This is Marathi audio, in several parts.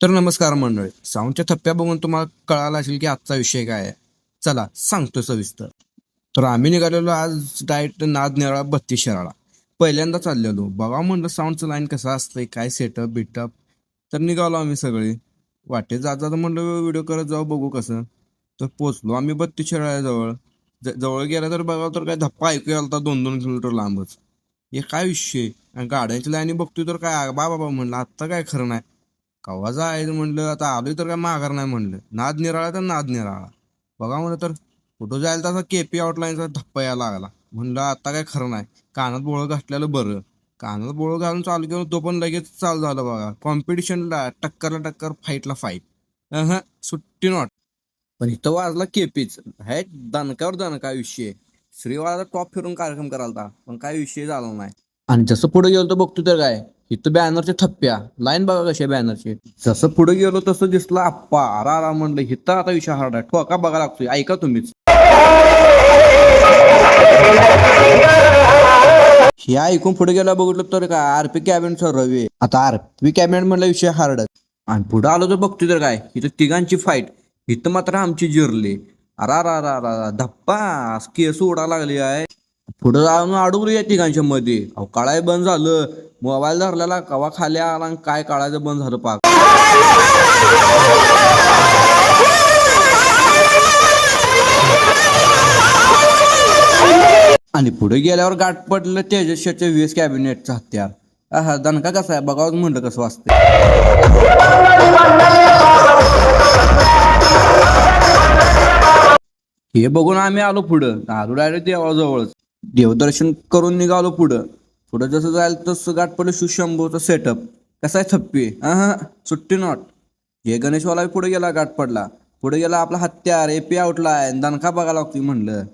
तर नमस्कार मंडळी साऊंडच्या थप्प्या बघून तुम्हाला कळालं असेल की आजचा विषय काय आहे. चला सांगतो सविस्तर. तर आम्ही निघालेलो आज डायट नाद निराळा बत्तीस शराळा पहिल्यांदा चाललेलो. बघा म्हणलं साऊंडचं लाईन कसं असतंय काय सेटअप बिटअप तर निघालो आम्ही सगळे. वाटेत जात जाता म्हणलं व्हिडिओ करत जाऊ बघू कसं. तर पोचलो आम्ही बत्तीस शराळ्याजवळ जवळ गेला तर बघा तर काय धप्पा ऐकू आला होता दोन दोन किलोमीटर लांबच. हे काय विषय आणि गाड्यांची लाईनी बघतोय तर काय बा बाबा म्हणलं आत्ता काय खरं नाही. कव्हा जायचं म्हणलं आता आलोय तर काय माघार नाही म्हणलं. नाद निराळा तर नाद निराळा. बघा म्हणलं तर कुठं जायला तसा केपी आउटलाईनचा धप्पा यायला लागला. म्हणलं आता काय खरं नाही. कानात बोळं घातलेलं बरं. कानात बोळं घालून चालू केलं तो पण लगेच चालू झालं बघा. कॉम्पिटिशनला टक्करला टक्कर फाईटला फाईट हा सुट्टी नॉट पण इथं वाजला केपीच हे दणकावर दणका विषय. श्रीवाळाचा टॉप फिरून कार्यक्रम करायला पण काय विषय झाला नाही. आणि जसं पुढे गेलो तर बघतो तर काय? इथं बॅनरचे थप्प्या. लाईन बघा कशा बॅनरचे जसं पुढे गेलो तसं दिसलं. आप्पा आरा आरा म्हणलं इथं आता विषय हार्ड आहे. ठोका बघा लागतोय. ऐका तुम्हीच. हे ऐकून पुढे गेला बघितलं तर काय? RP cabinet Ravi. आता आरपी कॅबिनेट म्हणलं विषय हार्ड आणि पुढे आलो तर बघतोय तर काय? इथं तिघांची फाईट इथं मात्र आमची जिरली. अरा रा रा धप्पा. केस उडा लागली आहे. पुढं जाऊन अडून या तिघांच्या मध्ये अहो काळाय बंद झालं. मोबाईल धरलेला कवा खाली आला आणि काय काढायचं बंद झालं पाक आणि पुढे गेल्यावर गाठ पडलं तेजस्याच्या वीस कॅबिनेटचा हत्यार. हा दणका कसा आहे? बघावं म्हणलं कसं वाचते हे बघून आम्ही आलो पुढं. आलो डायरेक्ट देवाजवळच. देवदर्शन करून निघालो पुढं. पुढं जसं जायला तसं गाठ पडलं सुशंभूचा सेटअप कसा आहे थप्पी? हा. सुट्टी नॉट हे गणेशवाला पुढे गेला गाठ पडला. पुढे गेला आपला हत्यार एपी आउटला आहे दणका बघायला लागतो म्हणलं.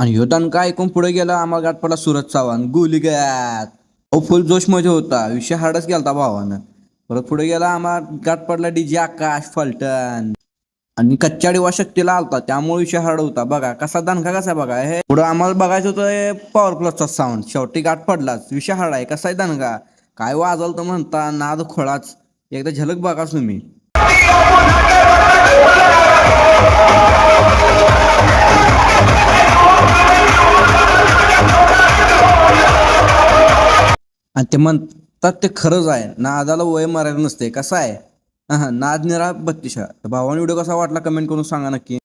आणि ह्यो दणका ऐकून पुढे गेला आम्हाला गाठ पडला सुरज चव्हाण. गुलिगात अहो फुल जोशमध्ये होता. विषय हार्डच गेलता भावानं. परत पुढे गेला आम्हाला गाठ पडला डीजे आकाश फलटण. आणि कच्च्या डिवा शक्तीला आलता त्यामुळे विषय हार्ड होता. बघा कसा दणका कसा आहे बघा हे पुढे आम्हाला बघायचं होतं पॉवर प्लसचा साऊंड शेवटी गाठ पडलाच. विषय हार्ड आहे. कसा आहे दणका. काय वाजल तर म्हणता नाद खोळाच. एकदा झलक बघाच तुम्ही. आणि ते म्हणतात ते खरंच आहे. नादाला वय मर्यादा नसते. कसं आहे? हा नाद निरा बत्तीस तर भावाने व्हिडिओ कसा वाटला कमेंट करून सांगा नक्की.